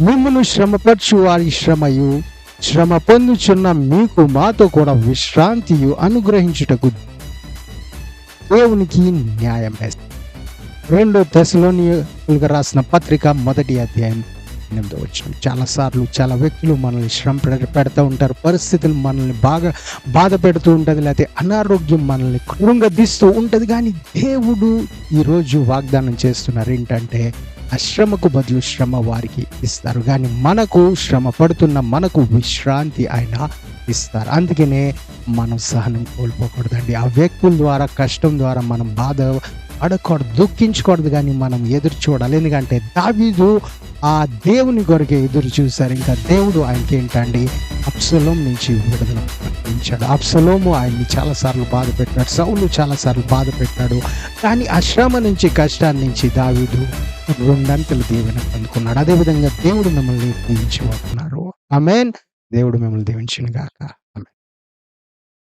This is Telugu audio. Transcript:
మిమ్మను శ్రమపరచు వారి శ్రమయు శ్రమ పొందుచున్న మీకు మాతో కూడా విశ్రాంతియు అనుగ్రహించుటకు దేవునికి న్యాయం రెండో దశలోనిగా రాసిన పత్రిక మొదటి అధ్యాయం ఎనిమిదో వచ్చిన చాలాసార్లు చాలా వ్యక్తులు మనల్ని శ్రమ పెడ- పెడతా ఉంటారు. పరిస్థితులు మనల్ని బాగా బాధ పెడుతూ ఉంటుంది. లేకపోతే అనారోగ్యం మనల్ని కృంగదీస్తూ ఉంటుంది. కానీ దేవుడు ఈరోజు వాగ్దానం చేస్తున్నారు. ఏంటంటే అశ్రమకు బదులు శ్రమ వారికి ఇస్తారు. కానీ మనకు శ్రమ పడుతున్న మనకు విశ్రాంతి ఆయన ఇస్తారు. అందుకనే మనం సహనం కోల్పోకూడదండి. ఆ వ్యక్తుల ద్వారా కష్టం ద్వారా మనం బాధ పడకూడదు దుఃఖించకూడదు. కానీ మనం ఎదురు చూడాలి. ఎందుకంటే దావీదు ఆ దేవుని కొరకే ఎదురు చూశారు. ఇంకా దేవుడు ఆయనకి ఏంటండి? అప్సలోం నుంచి విడుదల ప్రకటించాడు అప్సలోము ఆయన్ని చాలాసార్లు బాధ పెట్టాడు. సౌలు చాలాసార్లు బాధ పెట్టాడు. కానీ ఆ శ్రమ నుంచి కష్టాన్ని నుంచి దావీదు రెండంతలు దీవెన పొందుకున్నాడు అదేవిధంగా దేవుడు మిమ్మల్ని దీవించబోతున్నారు ఆమెన్. దేవుడు మిమ్మల్ని దీవించిన గాక